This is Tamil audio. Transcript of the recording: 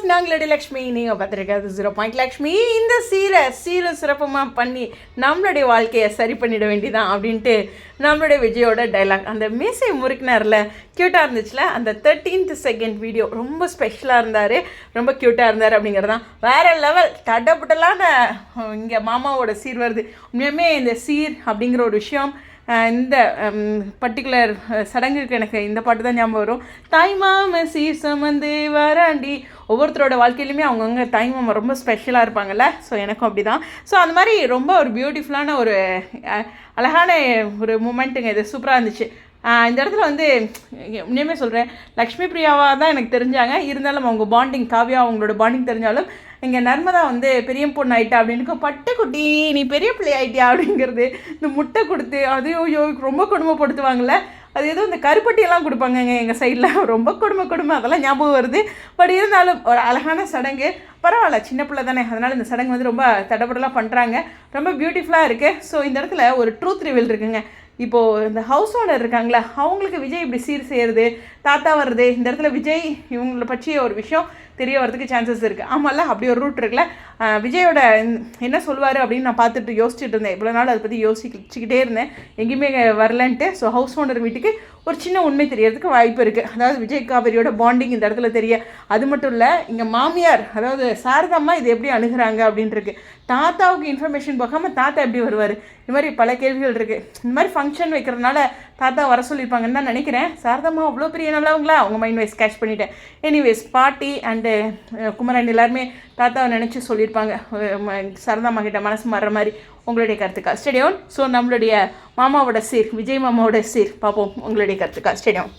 வியூவர்ஸ் நாங்களுடைய லக்ஷ்மி நீங்கள் பார்த்துருக்காது ஜீரோ பாயிண்ட் லக்ஷ்மி இந்த சீரை சீரும் சிறப்பமாக பண்ணி நம்மளுடைய வாழ்க்கையை சரி பண்ணிட வேண்டிதான் அப்படின்ட்டு நம்மளுடைய விஜயோட டைலாக் அந்த மீசை முறுக்கினார்ல க்யூட்டாக இருந்துச்சுல அந்த தேர்ட்டீன்த் செகண்ட் வீடியோ ரொம்ப ஸ்பெஷலாக இருந்தார். ரொம்ப க்யூட்டாக இருந்தார் அப்படிங்கிறது தான் வேறு லெவல் தடப்படலான இங்கே மாமாவோட சீர் வருது. உண்மையுமே இந்த சீர் அப்படிங்கிற ஒரு விஷயம் இந்த பர்டிகுலர் சடங்குக்கு எனக்கு இந்த பாட்டு தான் ஞாபகம் வரும். தாய்மாம சீர் சுமந்து வராண்டி. ஒவ்வொருத்தரோட வாழ்க்கையிலுமே அவங்கவுங்க தாய்மாமா ரொம்ப ஸ்பெஷலாக இருப்பாங்கல்ல? ஸோ எனக்கும் அப்படி தான் ஸோ அந்த மாதிரி ரொம்ப ஒரு பியூட்டிஃபுல்லான ஒரு அழகான ஒரு மூமெண்ட்டுங்க இது. சூப்பராக இருந்துச்சு. இந்த இடத்துல வந்து இன்னுமே சொல்கிறேன் லக்ஷ்மி பிரியாவாக தான் எனக்கு தெரிஞ்சாங்க. இருந்தாலும் அவங்க பாண்டிங் காவியா அவங்களோட பாண்டிங் தெரிஞ்சாலும் இங்கே நர்மதா வந்து பெரிய பொண்ணு ஆயிட்டா அப்படின்னு பட்டுக்குட்டி நீ பெரிய பிள்ளை ஆயிட்டியா அப்படிங்கிறது இந்த முட்டை கொடுத்து அதையோ ஐயோ ரொம்ப கொடுமைப்படுத்துவாங்கள்ல அது ஏதோ இந்த கருப்பட்டியெல்லாம் கொடுப்பாங்கங்க எங்கள் சைடில் ரொம்ப கொடுமை கொடுமை. அதெல்லாம் ஞாபகம் வருது. பட் இருந்தாலும் ஒரு அழகான சடங்கு. பரவாயில்ல சின்ன பிள்ளை தானே. அதனால் இந்த சடங்கு வந்து ரொம்ப தடபடலாம் பண்ணுறாங்க ரொம்ப பியூட்டிஃபுல்லாக இருக்குது ஸோ இந்த இடத்துல ஒரு ட்ரூத் ரிவீல் இருக்குங்க. இப்போது இந்த ஹவுஸ் ஓனர் இருக்காங்களே அவங்களுக்கு விஜய் இப்படி சீர் செய்கிறது தாத்தா வர்றது இந்த இடத்துல விஜய் இவங்கள பற்றிய ஒரு விஷயம் தெரிய வரதுக்கு சான்சஸ் இருக்குது ஆமாம்ல அப்படி ஒரு ரூட் இருக்குல்ல. விஜயோட என்ன சொல்லுவார் அப்படின்னு நான் பார்த்துட்டு யோசிச்சுட்டு இருந்தேன். இவ்வளோ நாள் அதை பற்றி யோசிச்சுக்கிட்டே இருந்தேன். எங்கேயுமே வரலன்ட்டு. ஸோ ஹவுஸ் ஓனர் வீட்டுக்கு ஒரு சின்ன உண்மை தெரியறதுக்கு வாய்ப்பு இருக்குது அதாவது விஜய் காவேரியோட பாண்டிங் இந்த இடத்துல தெரிய அது மட்டும் இல்லை இங்கே மாமியார் அதாவது சாரதாம்மா இது எப்படி அணுகிறாங்க அப்படின்ட்டுருக்கு தாத்தாவுக்கு இன்ஃபர்மேஷன் போகாமல் தாத்தா எப்படி வருவார்? இந்த மாதிரி பல கேள்விகள் இருக்குது இந்த மாதிரி ஃபங்க்ஷன் வைக்கிறதுனால தாத்தா வர சொல்லியிருப்பாங்கன்னு தான் நினைக்கிறேன். சாரதாம்மா அவ்வளோ பெரிய நல்லவங்களா? அவங்க மைண்ட் வைஸ் கேட்ச் பண்ணிட்டேன். எனிவேஸ் பாட்டி அண்டு குமரன் எல்லாருமே தாத்தாவை நினச்சி சொல்லியிருப்பாங்க சாரதாம்மா கிட்ட மனசு மாறுற மாதிரி உங்களுடைய கருத்துக்கா? ஸ்டேடியோன் ஸோ நம்மளுடைய மாமாவோட சீர் விஜய் மாமாவோட சீர். பார்ப்போம் உங்களுடைய கருத்துக்கா? ஸ்டேடியோன்